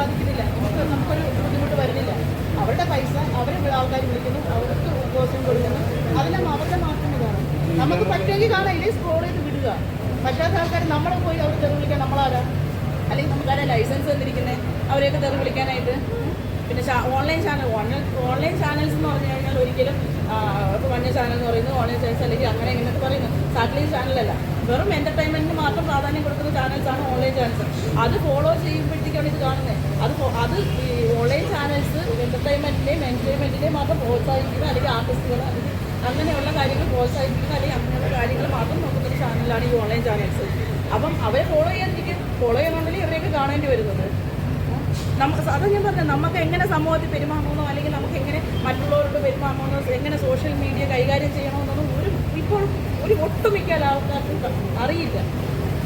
ബാധിക്കുന്നില്ല. നമുക്ക് നമുക്കൊരു ബുദ്ധിമുട്ട് വരുന്നില്ല. അവരുടെ പൈസ അവരെ ആൾക്കാർ വിളിക്കുന്നു. അവർക്ക് ഉദ്ഘോഷം കൊടുക്കുന്നു. അതെല്ലാം അവരുടെ മാത്രം ഇതാണ് നമുക്ക് പറ്റുമെങ്കിൽ കാണാം. ഇനി സ്കോർ ചെയ്ത് വിടുക. പറ്റാത്ത ആൾക്കാർ നമ്മളെ പോയി അവർ തെറി വിളിക്കാൻ നമ്മളാരാ? അല്ലെങ്കിൽ നമുക്കാരാ ലൈസൻസ് തന്നിരിക്കുന്നത് അവരെയൊക്കെ തെറി വിളിക്കാനായിട്ട്? പിന്നെ online channel online online channels എന്ന് പറഞ്ഞു കഴിഞ്ഞാൽ ഒരിക്കലും ഇപ്പോൾ മഞ്ഞ ചാനൽ എന്ന് പറയുന്നത് ഓൺലൈൻ ചാനൽസ് അല്ലെങ്കിൽ അങ്ങനെ ഇങ്ങനെയൊക്കെ പറയുന്നു സാറ്റലൈറ്റ് ചാനലല്ല വെറും എന്റർടൈൻമെന്റിന് മാത്രം പ്രാധാന്യം കൊടുക്കുന്ന ചാനൽസാണ് ഓൺലൈൻ ചാനൽസ് അത് ഫോളോ ചെയ്യുമ്പോഴത്തേക്കാണ് ഇത് കാണുന്നത് അത് അത് ഈ ഓൺലൈൻ ചാനൽസ് എന്റർടൈൻമെന്റിന്റെയും എന്റർടൈൻമെന്റിന്റെയും മാത്രം പ്രോത്സാഹിപ്പിക്കുന്ന അല്ലെങ്കിൽ ആർട്ടിസ്റ്റുകൾ അല്ലെങ്കിൽ അങ്ങനെയുള്ള കാര്യങ്ങൾ പ്രോത്സാഹിപ്പിക്കുന്ന അല്ലെങ്കിൽ അങ്ങനെയുള്ള കാര്യങ്ങൾ മാത്രം നോക്കുന്നൊരു ചാനലാണ് ഈ ഓൺലൈൻ ചാനൽസ് അപ്പം അവരെ ഫോളോ ചെയ്യാതിരിക്കും ഫോളോ ചെയ്യണമെങ്കിൽ ഇവരെയൊക്കെ കാണേണ്ടി വരുന്നത്. നമുക്ക് അത് ഞാൻ പറഞ്ഞത് നമുക്ക് എങ്ങനെ സമൂഹത്തിൽ പെരുമാറണമെന്നോ അല്ലെങ്കിൽ നമുക്ക് എങ്ങനെ മറ്റുള്ളവരോട് പെരുമാറണമെന്നോ എങ്ങനെ സോഷ്യൽ മീഡിയ കൈകാര്യം ചെയ്യണമെന്നൊന്നും ഒരു ഒട്ടുമിക്ക ആൾക്കാർക്കും അറിയില്ല.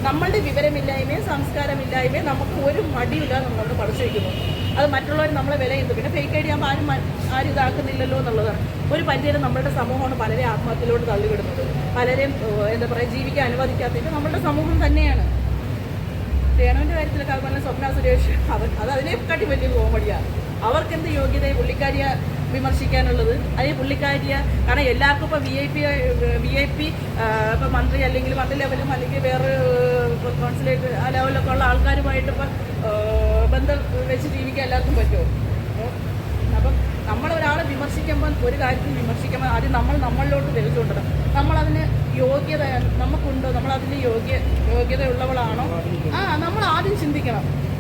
നമ്മളുടെ വിവരമില്ലായ്മയും സംസ്കാരമില്ലായ്മയും നമുക്ക് ഒരു മടിയില്ല നമ്മളോട് പഠിച്ചിരിക്കുന്നു അത് മറ്റുള്ളവർ നമ്മളെ വിലയിരുത്തും പിന്നെ ഫേക്ക് ഐഡി ആകുമ്പോൾ ആരും ആരും ഇതാക്കുന്നില്ലല്ലോ എന്നുള്ളതാണ്. ഒരു പരിചയം നമ്മളുടെ സമൂഹമാണ് പലരെ ആത്മഹത്യയിലോട്ട് തള്ളിവിടുന്നത്. പലരെയും എന്താ പറയുക ജീവിക്കാൻ അനുവദിക്കാത്തത്. നമ്മളുടെ സമൂഹം തന്നെയാണ്. രേണുവിന്റെ കാര്യത്തിലൊക്കെ അതുപോലെ സ്വപ്ന സുരേഷ് അവർ അത് അതിനെക്കാട്ടി വലിയ കോമഡിയാണ് അവർക്ക് എന്ത് യോഗ്യത പുള്ളിക്കാരിയെ വിമർശിക്കാനുള്ളത്. അതിന് പുള്ളിക്കാരിയ കാരണം എല്ലാവർക്കും ഇപ്പോൾ V I P V I P ഇപ്പം മന്ത്രി അല്ലെങ്കിൽ മന്ത്രി ലെവലും അല്ലെങ്കിൽ വേറെ കൗൺസിലേറ്റ് ആ ലെവലൊക്കെ ഉള്ള ആൾക്കാരുമായിട്ട് ഇപ്പം ബന്ധം വെച്ച് ജീവിക്കാൻ എല്ലാവർക്കും പറ്റുമോ? അപ്പം നമ്മൾ ഒരാളെ വിമർശിക്കുമ്പോൾ ഒരു കാര്യത്തിൽ വിമർശിക്കുമ്പോൾ ആദ്യം നമ്മൾ നമ്മളിലോട്ട് തിരിച്ചുകൊണ്ടിടണം നമ്മളതിന് യോഗ്യത നമുക്കുണ്ടോ? നമ്മളതിന് യോഗ്യ യോഗ്യതയുള്ളവളാണോ? ആ നമ്മൾ ആദ്യം ചിന്തിക്കണം. ഇപ്പോൾ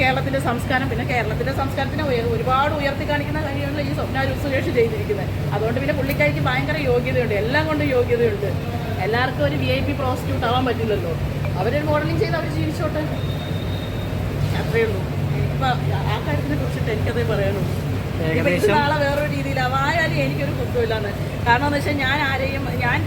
കേരളത്തിന്റെ സംസ്കാരം പിന്നെ കേരളത്തിന്റെ സംസ്കാരത്തിനെ ഒരുപാട് ഉയർത്തി കാണിക്കുന്ന കാര്യങ്ങളിൽ ഈ സ്വപ്ന സുരേഷ് ചെയ്തിരിക്കുന്നത്. അതുകൊണ്ട് പിന്നെ പുള്ളിക്കാരിക്ക് ഭയങ്കര യോഗ്യതയുണ്ട് എല്ലാം കൊണ്ടും യോഗ്യതയുണ്ട്. എല്ലാവർക്കും ഒരു വി ഐ പി പ്രോസ്റ്റിറ്റ്യൂട്ട് ആവാൻ പറ്റില്ലല്ലോ. അവരൊരു മോഡലിംഗ് ചെയ്ത് അവർ ജീവിച്ചോട്ടെ? അത്രയേ ഉള്ളൂ. ഇപ്പം ആ കാര്യത്തിനെ കുറിച്ചിട്ട് എനിക്കതേ പറയാനുള്ളൂ. ഇത് നാളെ വേറൊരു രീതിയിലാവും ആയാലും എനിക്കൊരു കുറ്റമില്ലാന്ന് കാരണം എന്ന് വെച്ചാൽ ഞാൻ ആരെയും ഞാൻ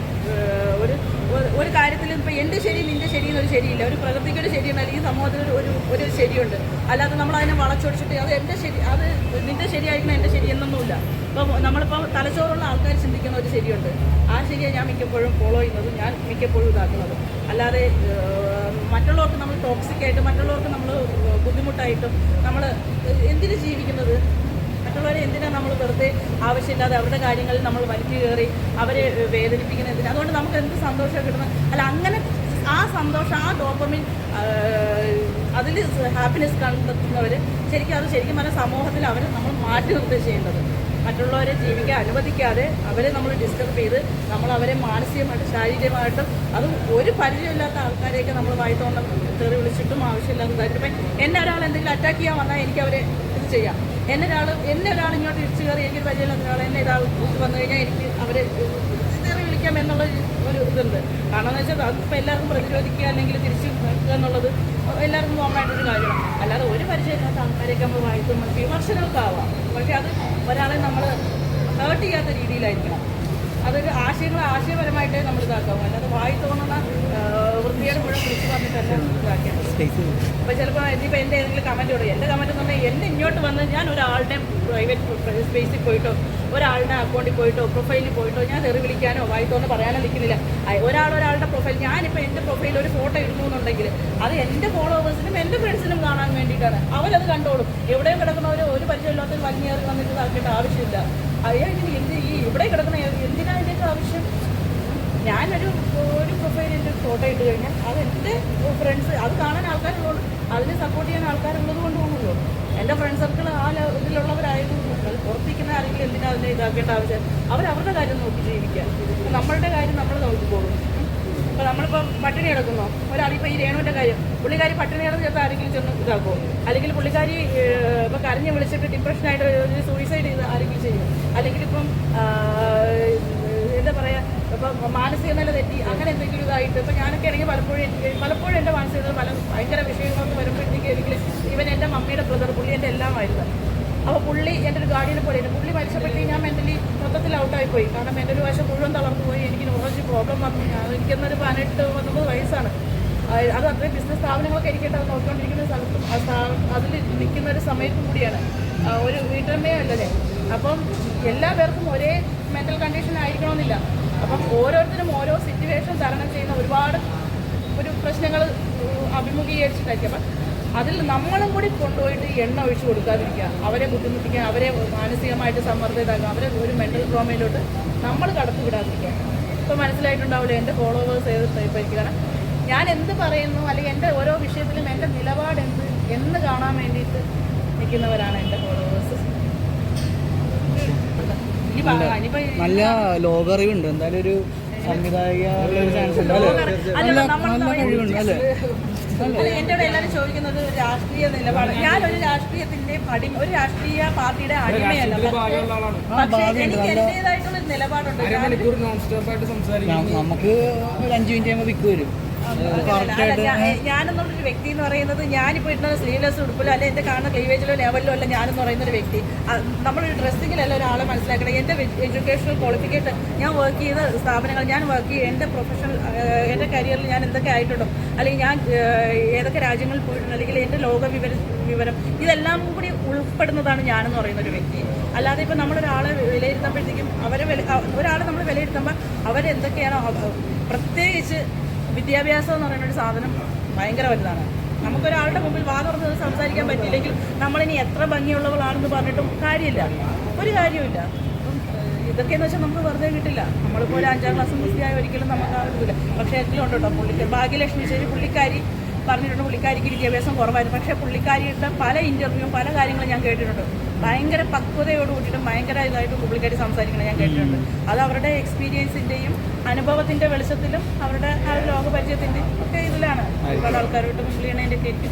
ഒരു ഒരു- കാര്യത്തിലും കാര്യത്തിൽ ഇപ്പൊ എന്റെ ശരി നിന്റെ ശരി എന്നൊരു ശരിയില്ല. ഒരു പ്രകൃതിക്ക് ഒരു ശരിയുണ്ട് അല്ലെങ്കിൽ സമൂഹത്തിന് ഒരു- ഒരു ശരിയുണ്ട്. അല്ലാതെ നമ്മൾ അതിനെ വളച്ചൊടിച്ചിട്ട് അത് എന്റെ ശരി അത് നിന്റെ ശരിയായിരിക്കണം എന്റെ ശരി എന്നൊന്നുമില്ല. ഇപ്പം നമ്മളിപ്പോൾ തലച്ചോറുള്ള ആൾക്കാർ ചിന്തിക്കുന്ന ഒരു ശരിയുണ്ട്. ആ ശരിയെ ഞാൻ മിക്കപ്പോഴും ഫോളോ ചെയ്യുന്നത് ഞാൻ മിക്കപ്പോഴും ഇതാക്കുന്നത്. അല്ലാതെ മറ്റുള്ളവർക്ക് നമ്മൾ ടോക്സിക് ആയിട്ട് മറ്റുള്ളവർക്ക് നമ്മൾ ബുദ്ധിമുട്ടായിട്ടും നമ്മൾ മറ്റുള്ളവരെ എന്തിനാണ് നമ്മൾ വെറുതെ ആവശ്യമില്ലാതെ അവരുടെ കാര്യങ്ങളിൽ നമ്മൾ വലിച്ചു കയറി അവരെ വേദനിപ്പിക്കുന്ന എന്തിനാ? അതുകൊണ്ട് നമുക്ക് എന്ത് സന്തോഷം കിട്ടുന്നത്? അല്ല അങ്ങനെ ആ സന്തോഷം ആ ഡോപ്പമിൻ അതിൽ ഹാപ്പിനെസ് കണ്ടെത്തുന്നവർ ശരിക്കും അത് ശരിക്കും പറഞ്ഞാൽ സമൂഹത്തിൽ അവരെ നമ്മൾ മാറ്റി നിർത്തുക ചെയ്യേണ്ടത്. മറ്റുള്ളവരെ ജീവിക്കാൻ അനുവദിക്കാതെ അവരെ നമ്മൾ ഡിസ്റ്റർബ് ചെയ്ത് നമ്മൾ അവരെ മാനസികമായിട്ടും ശാരീരികമായിട്ടും അതും ഒരു പരിചയമില്ലാത്ത ആൾക്കാരെയൊക്കെ നമ്മൾ വായിത്തോണ്ട് തെറി വിളിച്ചിട്ടും ആവശ്യമില്ലാത്ത കാര്യം എന്നെ ഒരാൾ എന്തെങ്കിലും അറ്റാക്ക് ചെയ്യാൻ വന്നാൽ എനിക്ക് അവരെ ഇത് ചെയ്യാം. എന്നെ ഒരാൾ എന്നെ ഒരാൾ ഇങ്ങോട്ട് ഇടിച്ചു കയറി എനിക്ക് പരിചയമില്ലാത്ത ഒരാൾ എന്നെ ഇത് വന്നു കഴിഞ്ഞാൽ എനിക്ക് അവരെ തെറി വിളിക്കാം എന്നുള്ള ഒരു ഇതുണ്ട്. കാരണം എന്ന് വെച്ചാൽ അതിപ്പോൾ എല്ലാവർക്കും പ്രതിരോധിക്കുക അല്ലെങ്കിൽ തിരിച്ചു നിൽക്കുക എന്നുള്ളത് എല്ലാവർക്കും കോമണായിട്ടൊരു കാര്യമാണ്. അല്ലാതെ ഒരു പരിചയമില്ലാത്ത ആൾക്കാരെയൊക്കെ നമ്മൾ വായിക്കുമ്പോൾ വിമർശനമൊക്കെ ആവാം. പക്ഷേ അത് ഒരാളെ നമ്മൾ ഹേർട്ട് ചെയ്യാത്ത രീതിയിലായിരിക്കണം. അതൊരു ആശയങ്ങൾ ആശയപരമായിട്ടേ നമ്മൾ ഇതാക്കാവും. അല്ലാതെ വായി തോന്നുന്ന വൃത്തിയുടെ കൂടെ പിടിച്ചു പറഞ്ഞിട്ടല്ല ഇതാക്കിയത് അപ്പോൾ ചിലപ്പോൾ ഇനിയിപ്പോൾ എന്റെ ഏതെങ്കിലും കമന്റ് കൊടുക്കും എന്റെ കമന്റ് എന്ന് പറഞ്ഞാൽ എന്റെ ഇങ്ങോട്ട് വന്ന് ഞാൻ ഒരാളുടെ പ്രൈവറ്റ് സ്പേസിൽ പോയിട്ടോ ഒരാളുടെ അക്കൗണ്ടിൽ പോയിട്ടോ പ്രൊഫൈലിൽ പോയിട്ടോ ഞാൻ തെറി വിളിക്കാനോ വായി വായിത്തോന്ന് പറയാനോ നിൽക്കുന്നില്ല. ഒരാൾ ഒരാളുടെ പ്രൊഫൈൽ ഞാനിപ്പോൾ എന്റെ പ്രൊഫൈലിൽ ഒരു ഫോട്ടോ ഇടുന്നു എന്നുണ്ടെങ്കിൽ അത് എന്റെ ഫോളോവേഴ്സിനും എന്റെ ഫ്രണ്ട്സിനും കാണാൻ വേണ്ടിയിട്ടാണ്. അവരത് കണ്ടോളും. എവിടെയും കിടക്കുന്നവർ ഒരു പരിചയമില്ലാത്ത വലിഞ്ഞേറി വന്നിട്ട് ഇതാക്കേണ്ട ആവശ്യമില്ല. അയ്യോ ഇനി എന്ത് ഈ ഇവിടെ കിടക്കുന്ന എന്തിനാ ഇതിന്റെയൊക്കെ ആവശ്യം? ഞാനൊരു ഒരു പ്രൊഫൈലിന്റെ ഫോട്ടോ ഇട്ട് കഴിഞ്ഞാൽ അത് എന്റെ ഫ്രണ്ട്സ് അത് കാണാൻ ആൾക്കാരുള്ളൂ. അതിനെ സപ്പോർട്ട് ചെയ്യാൻ ആൾക്കാരുള്ളത് കൊണ്ട് പോകുമല്ലോ എന്റെ ഫ്രണ്ട് സർക്കിൾ ആ ഇതിലുള്ളവരായതുകൊണ്ട് അത് പുറത്തിരിക്കുന്ന ആരെങ്കിലും എന്തിനാ അതിനെ ഇതാക്കേണ്ട ആവശ്യം? അവരവരുടെ കാര്യം നോക്കി ജീവിക്കുക. നമ്മളുടെ കാര്യം നമ്മൾ നോക്കിക്കോളും ഇപ്പോൾ നമ്മളിപ്പോൾ പട്ടിണി കിടക്കുന്നോ. ഒരാളിപ്പോൾ ഈ രേണുവിന്റെ കാര്യം പുള്ളിക്കാരി പട്ടിണി കിടന്ന് ചിലപ്പോൾ ആരെങ്കിലും ചെന്ന് ഇതാക്കുമോ അല്ലെങ്കിൽ പുള്ളിക്കാരി ഇപ്പോൾ കരഞ്ഞ് വിളിച്ചിട്ട് ഡിപ്രഷൻ ആയിട്ട് സൂയിസൈഡ് ചെയ്ത് ആരെങ്കിലും ചെയ്യും. അല്ലെങ്കിൽ ഇപ്പം എന്താ പറയുക ഇപ്പം മാനസിക നില തെറ്റി അങ്ങനെ എന്തെങ്കിലും ഇതായിട്ട് ഇപ്പം ഞാനൊക്കെ ആണെങ്കിൽ പലപ്പോഴും പലപ്പോഴും എന്റെ മാനസിക നില പല ഭയങ്കര വിഷയങ്ങളൊക്കെ വരുമ്പോഴത്തേക്ക് എനിക്ക് ഇവൻ എന്റെ മമ്മിയുടെ ബ്രദർ പുള്ളി എന്റെ എല്ലാമായിരുന്നു. അപ്പോൾ പുള്ളി എന്റെ ഒരു ഗാർഡിയനെ പോലെയാണ് പുള്ളി മരിച്ചപ്പോഴത്തേക്ക് ഞാൻ മെന്റലി മൊത്തത്തിൽ ഔട്ടായി പോയി. കാരണം എന്റെ ഒരു വശം മുഴുവൻ തളർന്നു പോയി. എനിക്ക് പ്രോബ്ലം വന്നു. എനിക്കെന്നൊരു പതിനെട്ട് പത്തൊമ്പത് വയസ്സാണ്. അത് അത്രയും ബിസിനസ് സ്ഥാപനങ്ങളൊക്കെ ഇരിക്കട്ടെ അത് നോക്കിക്കൊണ്ടിരിക്കുന്ന സ്ഥലത്തും അതിൽ നിൽക്കുന്ന ഒരു സമയത്തും കൂടിയാണ്. ഒരു വീട്ടമ്മയോ അല്ലല്ലേ അപ്പം എല്ലാ പേർക്കും ഒരേ മെന്റൽ കണ്ടീഷൻ ആയിരിക്കണമെന്നില്ല. അപ്പം ഓരോരുത്തരും ഓരോ സിറ്റുവേഷൻ തരണം ചെയ്യുന്ന ഒരുപാട് ഒരു പ്രശ്നങ്ങൾ അഭിമുഖീകരിച്ചിട്ടായിരിക്കും അപ്പം അതിൽ നമ്മളും കൂടി കൊണ്ടുപോയിട്ട് എണ്ണ ഒഴിച്ചു കൊടുക്കാതിരിക്കുക. അവരെ ബുദ്ധിമുട്ടിക്കുക അവരെ മാനസികമായിട്ട് സമ്മർദ്ദം ഇതാക്കുക അവരെ ഒരു മെന്റൽ ഡ്രോമയിലോട്ട് നമ്മൾ കടത്തി വിടാതിരിക്കുക ഇപ്പോൾ മനസ്സിലായിട്ടുണ്ടാവില്ല എന്റെ ഫോളോവേഴ്സ് ഏത് ടൈപ്പായിരിക്കും ഞാൻ എന്ത് പറയുന്നു അല്ലെങ്കിൽ എന്റെ ഓരോ വിഷയത്തിലും എന്റെ നിലപാട് എന്ത് എന്ന് കാണാൻ വേണ്ടിയിട്ട് നിൽക്കുന്നവരാണ് എന്റെ ഫോളോവേഴ്സ് നല്ല ലോകറിവുണ്ട്. എന്തായാലും ഒരു സംവിധായിക കഴിവുണ്ട് അല്ലേ? അല്ല എന്റെ ഇവിടെ എല്ലാവരും ചോദിക്കുന്നത് ഒരു രാഷ്ട്രീയ നിലപാട്. ഞാനൊരു രാഷ്ട്രീയത്തിന്റെ അടി ഒരു രാഷ്ട്രീയ പാർട്ടിയുടെ അടിമയല്ല. പക്ഷേ എനിക്ക് എന്റേതായിട്ടുള്ള ഒരു നിലപാടുണ്ട്. നമുക്ക് ഒരു അഞ്ചു മിനിറ്റ് ആകുമ്പോൾ വിക്ക് ഞാനെന്നുള്ളൊരു വ്യക്തി എന്ന് പറയുന്നത് ഞാനിപ്പോൾ ഇടുന്ന സ്ലീവ്ലെസ് ഉടുപ്പിലോ അല്ലെ എന്റെ കാണുന്ന ക്ലീവേജിലോ ലെവലിലോ അല്ല ഞാനെന്ന് പറയുന്ന ഒരു വ്യക്തി നമ്മളൊരു ഡ്രസ്സിങ്ങിലല്ല ഒരാളെ മനസ്സിലാക്കണം. എന്റെ എഡ്യൂക്കേഷണൽ ക്വാളിഫിക്കേഷൻ ഞാൻ വർക്ക് ചെയ്ത സ്ഥാപനങ്ങൾ ഞാൻ വർക്ക് ചെയ്ത എന്റെ പ്രൊഫഷണൽ എന്റെ കരിയറിൽ ഞാൻ എന്തൊക്കെ ആയിട്ടുണ്ടോ അല്ലെങ്കിൽ ഞാൻ ഏതൊക്കെ രാജ്യങ്ങളിൽ പോയിട്ടുണ്ട് അല്ലെങ്കിൽ എന്റെ ലോക വിവര വിവരം ഇതെല്ലാം കൂടി ഉൾപ്പെടുന്നതാണ് ഞാനെന്ന് പറയുന്ന ഒരു വ്യക്തി. അല്ലാതെ ഇപ്പം നമ്മളൊരാളെ വിലയിരുത്തുമ്പോഴത്തേക്കും അവരെ വില ഒരാളെ നമ്മൾ വിലയിരുത്തുമ്പോൾ അവരെന്തൊക്കെയാണോ അവ- പ്രത്യേകിച്ച് വിദ്യാഭ്യാസം എന്ന് പറയുന്ന ഒരു സാധനം ഭയങ്കര വലുതാണ്. നമുക്കൊരാളുടെ മുമ്പിൽ വാ തുറന്ന് നിന്ന് സംസാരിക്കാൻ പറ്റിയില്ലെങ്കിൽ നമ്മളിനി എത്ര ഭംഗിയുള്ളവളാണെന്ന് പറഞ്ഞിട്ടും കാര്യമില്ല. ഒരു കാര്യമില്ല ഇതൊക്കെയെന്ന് വെച്ചാൽ നമുക്ക് വെറുതെ കിട്ടില്ല. നമ്മളിപ്പോൾ ഒരു അഞ്ചാം ക്ലാസ് മിസ്സിയായ ഒരിക്കലും നമുക്ക് ആ ഇതില്ല. പക്ഷേ എങ്കിലും ഉണ്ട് കേട്ടോ പുള്ളിക്ക് ഭാഗ്യലക്ഷ്മി ശരി പുള്ളിക്കാരി പറഞ്ഞിട്ടുണ്ട് പുള്ളിക്കാരിക്ക് വിദ്യാഭ്യാസം കുറവായിരുന്നു. പക്ഷേ പുള്ളിക്കാരിയുടെ പല ഇന്റർവ്യൂ പല കാര്യങ്ങളും ഞാൻ കേട്ടിട്ടുണ്ട്. ഭയങ്കര പക്വതയോട് കൂട്ടിയിട്ട് ഭയങ്കര ഇതായിട്ട് പുള്ളിക്കാരി സംസാരിക്കണം ഞാൻ കേട്ടിട്ടുണ്ട്. അത് അവരുടെ എക്സ്പീരിയൻസിന്റെയും അനുഭവത്തിന്റെ വെളിച്ചത്തിലും അവരുടെ ആ ലോകപരിചയത്തിന്റെയും ഒക്കെ ഇതിലാണ് ഒരുപാട് ആൾക്കാരോട്ട് മിങ്കിൾ ചെയ്യണതിന്റെ ഒക്കെ.